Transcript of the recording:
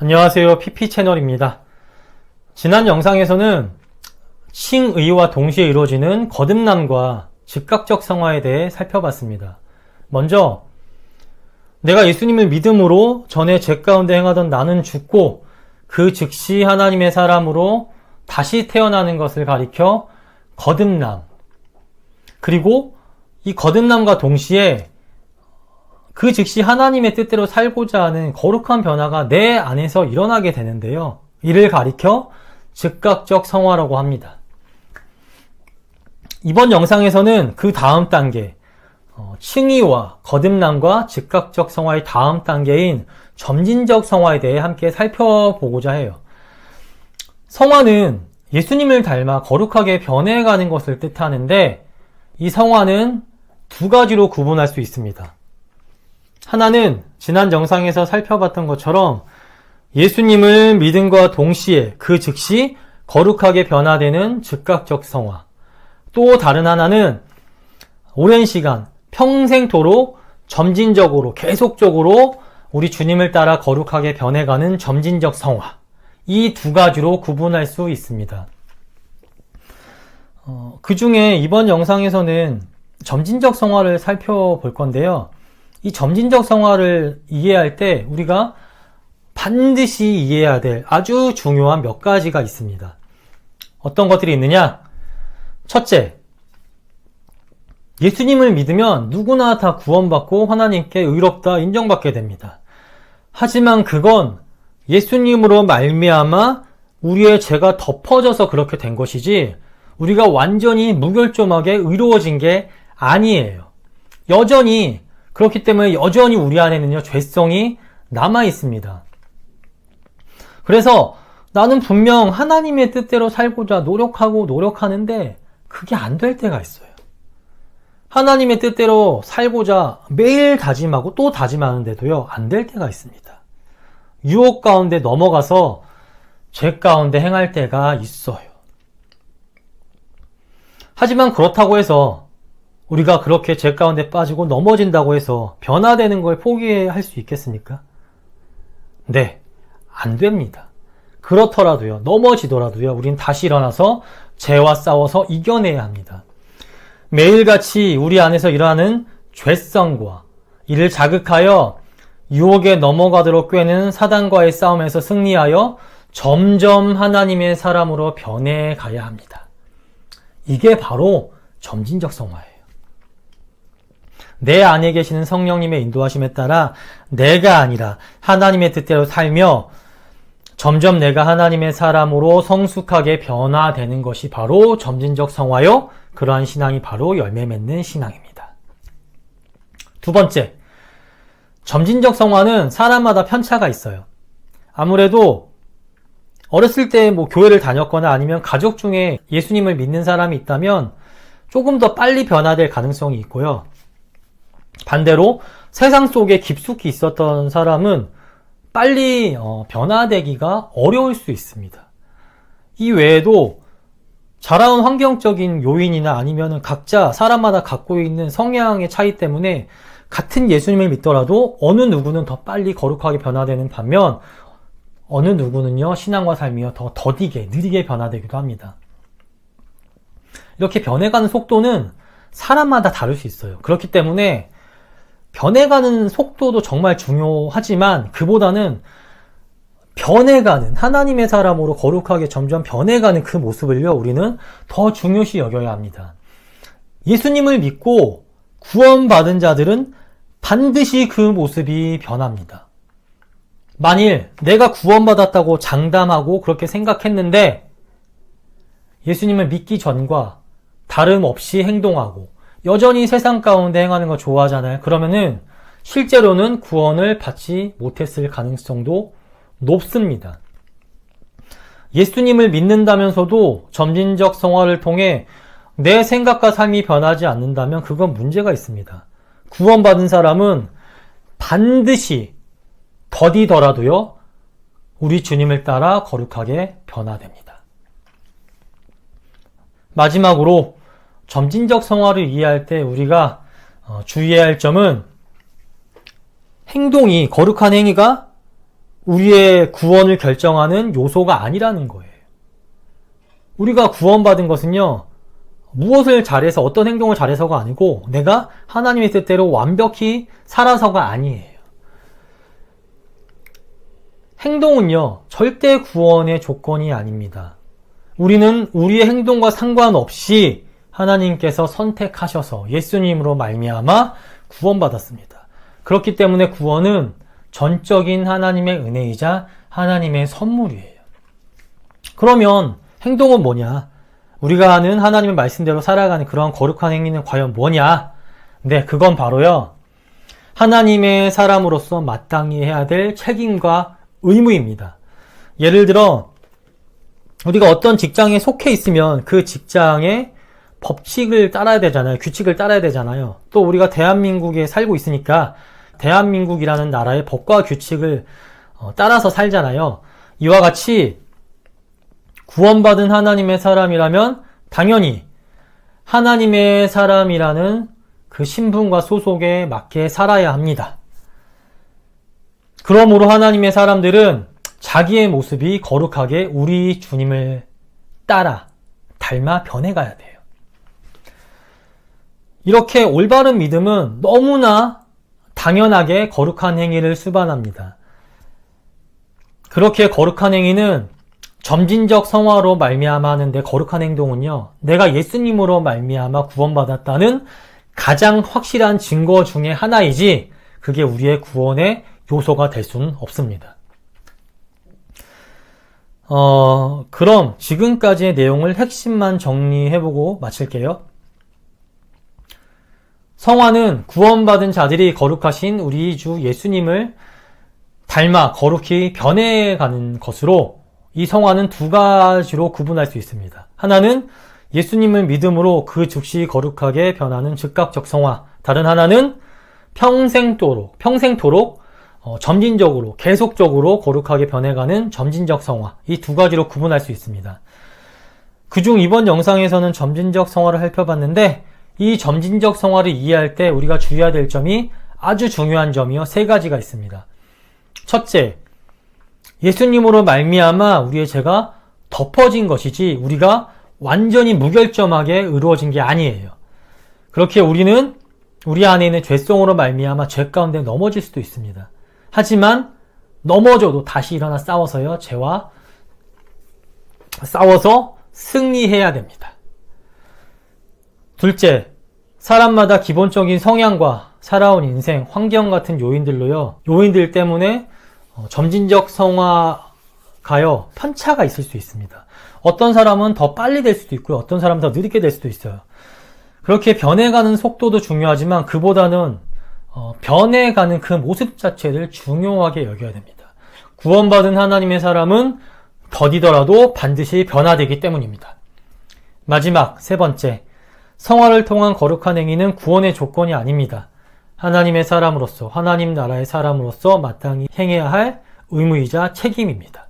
안녕하세요. PP 채널입니다. 지난 영상에서는 칭의와 동시에 이루어지는 거듭남과 즉각적 성화에 대해 살펴봤습니다. 먼저 내가 예수님을 믿음으로 전에 죄 가운데 행하던 나는 죽고 그 즉시 하나님의 사람으로 다시 태어나는 것을 가리켜 거듭남. 그리고 이 거듭남과 동시에 그 즉시 하나님의 뜻대로 살고자 하는 거룩한 변화가 내 안에서 일어나게 되는데요. 이를 가리켜 즉각적 성화라고 합니다. 이번 영상에서는 그 다음 단계, 어, 칭의와 거듭남과 즉각적 성화의 다음 단계인 점진적 성화에 대해 함께 살펴보고자 해요. 성화는 예수님을 닮아 거룩하게 변해가는 것을 뜻하는데 이 성화는 두 가지로 구분할 수 있습니다. 하나는 지난 영상에서 살펴봤던 것처럼 예수님을 믿음과 동시에 그 즉시 거룩하게 변화되는 즉각적 성화. 또 다른 하나는 오랜 시간, 평생토록 점진적으로, 계속적으로 우리 주님을 따라 거룩하게 변해가는 점진적 성화. 이 두 가지로 구분할 수 있습니다. 어, 그 중에 이번 영상에서는 점진적 성화를 살펴볼 건데요. 이 점진적 성화를 이해할 때 우리가 반드시 이해해야 될 아주 중요한 몇 가지가 있습니다. 어떤 것들이 있느냐? 첫째, 예수님을 믿으면 누구나 다 구원받고 하나님께 의롭다 인정받게 됩니다. 하지만 그건 예수님으로 말미암아 우리의 죄가 덮어져서 그렇게 된 것이지 우리가 완전히 무결점하게 의로워진 게 아니에요. 여전히 그렇기 때문에 여전히 우리 안에는요 죄성이 남아 있습니다. 그래서 나는 분명 하나님의 뜻대로 살고자 노력하고 노력하는데 그게 안 될 때가 있어요. 하나님의 뜻대로 살고자 매일 다짐하고 또 다짐하는데도요, 안 될 때가 있습니다. 유혹 가운데 넘어가서 죄 가운데 행할 때가 있어요. 하지만 그렇다고 해서 우리가 그렇게 죄 가운데 빠지고 넘어진다고 해서 변화되는 걸 포기할 수 있겠습니까? 네, 안 됩니다. 그렇더라도요, 넘어지더라도요, 우린 다시 일어나서 죄와 싸워서 이겨내야 합니다. 매일같이 우리 안에서 일어나는 죄성과 이를 자극하여 유혹에 넘어가도록 꿰는 사단과의 싸움에서 승리하여 점점 하나님의 사람으로 변해 가야 합니다. 이게 바로 점진적 성화예요. 내 안에 계시는 성령님의 인도하심에 따라 내가 아니라 하나님의 뜻대로 살며 점점 내가 하나님의 사람으로 성숙하게 변화되는 것이 바로 점진적 성화요. 그러한 신앙이 바로 열매 맺는 신앙입니다. 두 번째, 점진적 성화는 사람마다 편차가 있어요. 아무래도 어렸을 때 뭐 교회를 다녔거나 아니면 가족 중에 예수님을 믿는 사람이 있다면 조금 더 빨리 변화될 가능성이 있고요. 반대로 세상 속에 깊숙이 있었던 사람은 빨리 어, 변화되기가 어려울 수 있습니다. 이 외에도 자라온 환경적인 요인이나 아니면 각자 사람마다 갖고 있는 성향의 차이 때문에 같은 예수님을 믿더라도 어느 누구는 더 빨리 거룩하게 변화되는 반면 어느 누구는요 신앙과 삶이요 더 더디게 느리게 변화되기도 합니다. 이렇게 변해가는 속도는 사람마다 다를 수 있어요. 그렇기 때문에 변해가는 속도도 정말 중요하지만 그보다는 변해가는 하나님의 사람으로 거룩하게 점점 변해가는 그 모습을요 우리는 더 중요시 여겨야 합니다. 예수님을 믿고 구원받은 자들은 반드시 그 모습이 변합니다. 만일 내가 구원받았다고 장담하고 그렇게 생각했는데 예수님을 믿기 전과 다름없이 행동하고 여전히 세상 가운데 행하는 거 좋아하잖아요. 그러면은 실제로는 구원을 받지 못했을 가능성도 높습니다. 예수님을 믿는다면서도 점진적 성화를 통해 내 생각과 삶이 변하지 않는다면 그건 문제가 있습니다. 구원받은 사람은 반드시 더디더라도요, 우리 주님을 따라 거룩하게 변화됩니다. 마지막으로 점진적 성화를 이해할 때 우리가 어, 주의해야 할 점은 행동이, 거룩한 행위가 우리의 구원을 결정하는 요소가 아니라는 거예요. 우리가 구원받은 것은요, 무엇을 잘해서 어떤 행동을 잘해서가 아니고 내가 하나님의 뜻대로 완벽히 살아서가 아니에요. 행동은요, 절대 구원의 조건이 아닙니다. 우리는 우리의 행동과 상관없이 하나님께서 선택하셔서 예수님으로 말미암아 구원받았습니다. 그렇기 때문에 구원은 전적인 하나님의 은혜이자 하나님의 선물이에요. 그러면 행동은 뭐냐? 우리가 하는 하나님의 말씀대로 살아가는 그러한 거룩한 행위는 과연 뭐냐? 네, 그건 바로요. 하나님의 사람으로서 마땅히 해야 될 책임과 의무입니다. 예를 들어, 우리가 어떤 직장에 속해 있으면 그 직장의 법칙을 따라야 되잖아요. 규칙을 따라야 되잖아요. 또 우리가 대한민국에 살고 있으니까 대한민국이라는 나라의 법과 규칙을 어, 따라서 살잖아요. 이와 같이 구원받은 하나님의 사람이라면 당연히 하나님의 사람이라는 그 신분과 소속에 맞게 살아야 합니다. 그러므로 하나님의 사람들은 자기의 모습이 거룩하게 우리 주님을 따라 닮아 변해가야 돼요. 이렇게 올바른 믿음은 너무나 당연하게 거룩한 행위를 수반합니다. 그렇게 거룩한 행위는 점진적 성화로 말미암아 하는데 거룩한 행동은요. 내가 예수님으로 말미암아 구원받았다는 가장 확실한 증거 중의 하나이지 그게 우리의 구원의 요소가 될 수는 없습니다. 어, 그럼 지금까지의 내용을 핵심만 정리해보고 마칠게요. 성화는 구원받은 자들이 거룩하신 우리 주 예수님을 닮아 거룩히 변해가는 것으로 이 성화는 두 가지로 구분할 수 있습니다. 하나는 예수님을 믿음으로 그 즉시 거룩하게 변하는 즉각적 성화. 다른 하나는 평생도록, 평생토록 어, 점진적으로, 계속적으로 거룩하게 변해가는 점진적 성화. 이 두 가지로 구분할 수 있습니다. 그중 이번 영상에서는 점진적 성화를 살펴봤는데 이 점진적 성화를 이해할 때 우리가 주의해야 될 점이 아주 중요한 점이요. 세 가지가 있습니다. 첫째, 예수님으로 말미암아 우리의 죄가 덮어진 것이지 우리가 완전히 무결점하게 이루어진 게 아니에요. 그렇게 우리는 우리 안에 있는 죄성으로 말미암아 죄 가운데 넘어질 수도 있습니다. 하지만 넘어져도 다시 일어나 싸워서요. 죄와 싸워서 승리해야 됩니다. 둘째, 사람마다 기본적인 성향과 살아온 인생, 환경 같은 요인들로요. 요인들 때문에 어, 점진적 성화가요. 편차가 있을 수 있습니다. 어떤 사람은 더 빨리 될 수도 있고요. 어떤 사람은 더 느리게 될 수도 있어요. 그렇게 변해가는 속도도 중요하지만 그보다는 어, 변해가는 그 모습 자체를 중요하게 여겨야 됩니다. 구원받은 하나님의 사람은 더디더라도 반드시 변화되기 때문입니다. 마지막 세 번째, 성화를 통한 거룩한 행위는 구원의 조건이 아닙니다. 하나님의 사람으로서, 하나님 나라의 사람으로서 마땅히 행해야 할 의무이자 책임입니다.